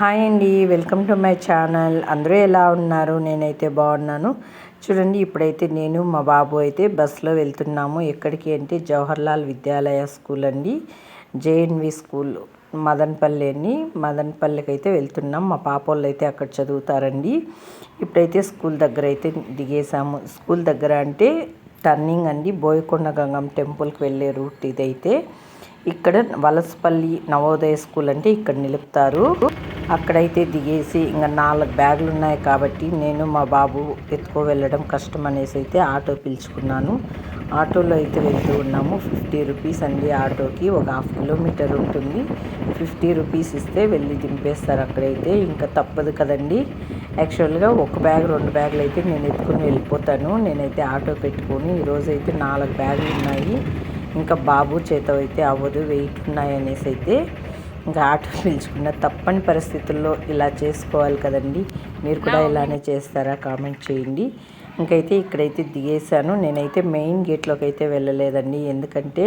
Hi అండి welcome to my channel. అందరూ ఎలా ఉన్నారు? నేనైతే బాగున్నాను. చూడండి ఇప్పుడైతే నేను మా బాబు అయితే బస్సులో వెళ్తున్నాము. ఎక్కడికి అంటే జవహర్లాల్ విద్యాలయ స్కూల్ అండి. జేఎన్వి స్కూల్ మదన్పల్లి అని మదనపల్లికి అయితే వెళ్తున్నాం. మా పాప వాళ్ళు అయితే అక్కడ చదువుతారండి. ఇప్పుడైతే స్కూల్ దగ్గర అయితే దిగేసాము స్కూల్ దగ్గర అంటే టర్నింగ్ అండి. బోయకొండ గంగం టెంపుల్కి వెళ్ళే రూట్ ఇదైతే. ఇక్కడ వలసపల్లి నవోదయ స్కూల్ అంటే ఇక్కడ నిలుపుతారు. అక్కడైతే దిగేసి ఇంకా నాలుగు బ్యాగులు ఉన్నాయి కాబట్టి నేను మా బాబు ఎత్తుకో వెళ్ళడం కష్టం అనేసి అయితే ఆటో పిలుచుకున్నాను. ఆటోలో అయితే వెళ్తూ ఉన్నాము. ఫిఫ్టీ రూపీస్ అండి ఆటోకి. ఒక హాఫ్ కిలోమీటర్ ఉంటుంది. ఫిఫ్టీ రూపీస్ ఇస్తే వెళ్ళి దింపేస్తారు అక్కడైతే. ఇంకా తప్పదు కదండి. యాక్చువల్గా ఒక బ్యాగ్ రెండు బ్యాగులు అయితే నేను ఎత్తుకొని వెళ్ళిపోతాను. నేనైతే ఆటో పెట్టుకొని ఈరోజైతే నాలుగు బ్యాగులు ఉన్నాయి ఇంకా బాబు చేత అయితే అవ్వదు వెయిట్ ఉన్నాయి అనేసి అయితే ఇంకా ఆటో పిలుచుకున్న తప్పని పరిస్థితుల్లో ఇలా చేసుకోవాలి కదండి. మీరు కూడా ఇలానే చేస్తారా? కామెంట్ చేయండి. ఇంకైతే ఇక్కడైతే దిగేశాను. నేనైతే మెయిన్ గేట్లోకి అయితే వెళ్ళలేదండి. ఎందుకంటే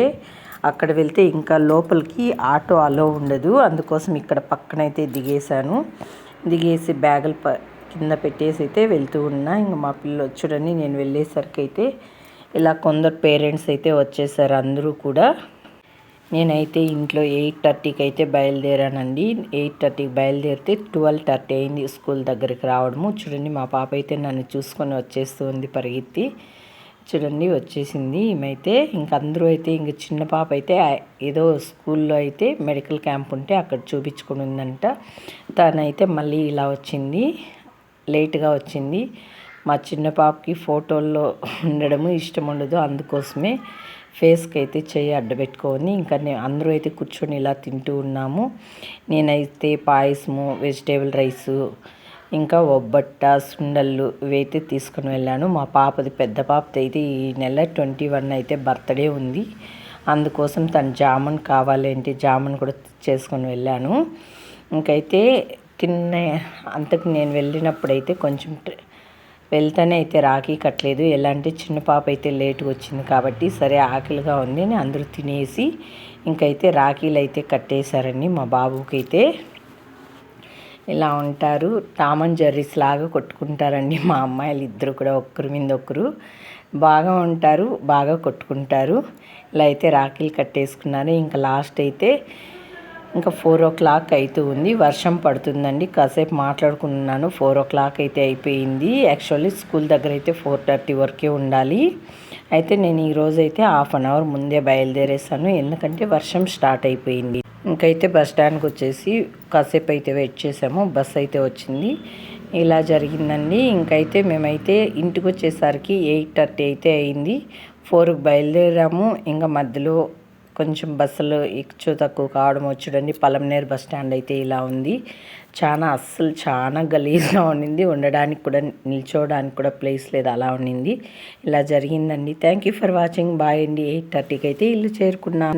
అక్కడ వెళ్తే ఇంకా లోపలికి ఆటో అలో ఉండదు. అందుకోసం ఇక్కడ పక్కనైతే దిగేశాను. దిగేసి బ్యాగులు ప కింద పెట్టేసి అయితే వెళ్తూ ఉన్నా. ఇంకా మా పిల్లలు చూడండి నేను వెళ్ళేసరికి అయితే ఇలా కొందరు పేరెంట్స్ అయితే వచ్చేసారు అందరూ కూడా. నేనైతే ఇంట్లో ఎయిట్ థర్టీకి అయితే బయలుదేరానండి. ఎయిట్ థర్టీకి బయలుదేరితే ట్వెల్వ్ థర్టీ అయింది స్కూల్ దగ్గరికి రావడము. చూడండి మా పాప అయితే నన్ను చూసుకొని వచ్చేస్తుంది పరిగెత్తి. చూడండి వచ్చేసింది. ఈమెతే ఇంక అందరూ అయితే ఇంక చిన్న పాప అయితే ఏదో స్కూల్లో అయితే మెడికల్ క్యాంప్ ఉంటే అక్కడ చూపించుకుని ఉందంట. తనైతే మళ్ళీ ఇలా వచ్చింది. లేట్గా వచ్చింది. మా చిన్న పాపకి ఫోటోల్లో ఉండడము ఇష్టం ఉండదు అందుకోసమే. ఫేస్కి అయితే చెయ్యి అడ్డబెట్టుకొని ఇంకా నేను అందరూ అయితే కూర్చొని ఇలా తింటూ ఉన్నాము. నేనైతే పాయసము వెజిటేబుల్ రైసు ఇంకా ఒబ్బట్ట సుండళ్ళు ఇవైతే తీసుకుని వెళ్ళాను. మా పాపది పెద్ద పాపది అయితే ఈ నెల ట్వంటీ వన్ అయితే బర్త్డే ఉంది. అందుకోసం తను జామున్ కావాలి అంటే జామున్ కూడా చేసుకొని వెళ్ళాను. ఇంకైతే తిన్న అంతకు నేను వెళ్ళినప్పుడైతే కొంచెం వెళ్తానే అయితే రాఖీ కట్టలేదు. ఎలా అంటే చిన్న పాప అయితే లేటుగా వచ్చింది కాబట్టి సరే ఆకలిగా ఉంది అని అందరూ తినేసి ఇంకైతే రాఖీలు అయితే కట్టేశారండి మా బాబుకి అయితే ఇలా ఉంటారు. టామన్ జర్రీస్ లాగా కొట్టుకుంటారండి మా అమ్మాయిలు ఇద్దరు కూడా ఒక్కరి మీద ఒకరు బాగా ఉంటారు బాగా కొట్టుకుంటారు. ఇలా అయితే రాఖీలు కట్టేసుకున్నారు. ఇంకా లాస్ట్ అయితే ఇంకా ఫోర్ ఓ క్లాక్ అయితే ఉంది. వర్షం పడుతుందండి. కాసేపు మాట్లాడుకున్నాను. ఫోర్ ఓ క్లాక్ అయితే అయిపోయింది. యాక్చువల్లీ స్కూల్ దగ్గర అయితే ఫోర్ థర్టీ వరకే ఉండాలి. అయితే నేను ఈరోజు అయితే హాఫ్ అన్ అవర్ ముందే బయలుదేరేసాను. ఎందుకంటే వర్షం స్టార్ట్ అయిపోయింది. ఇంకైతే బస్ స్టాండ్కి వచ్చేసి కాసేపు అయితే వెయిట్ చేసాము. బస్ అయితే వచ్చింది. ఇలా జరిగిందండి. ఇంకైతే మేమైతే ఇంటికి వచ్చేసరికి ఎయిట్ థర్టీ అయితే అయింది. ఫోర్కి బయలుదేరాము. ఇంకా మధ్యలో కొంచెం బస్సులు ఎక్కువ తక్కువ కావడం వచ్చుడండి పలంనేరు బస్ స్టాండ్ అయితే ఇలా ఉంది. చాలా అస్సలు చాలా గలీజ్గా ఉండింది. ఉండడానికి కూడా నిల్చోవడానికి కూడా ప్లేస్ లేదు అలా ఉండింది. ఇలా జరిగిందండి. Thank you for watching. Bye అండి. ఎయిట్ థర్టీకి అయితే ఇల్లు చేరుకున్నాను.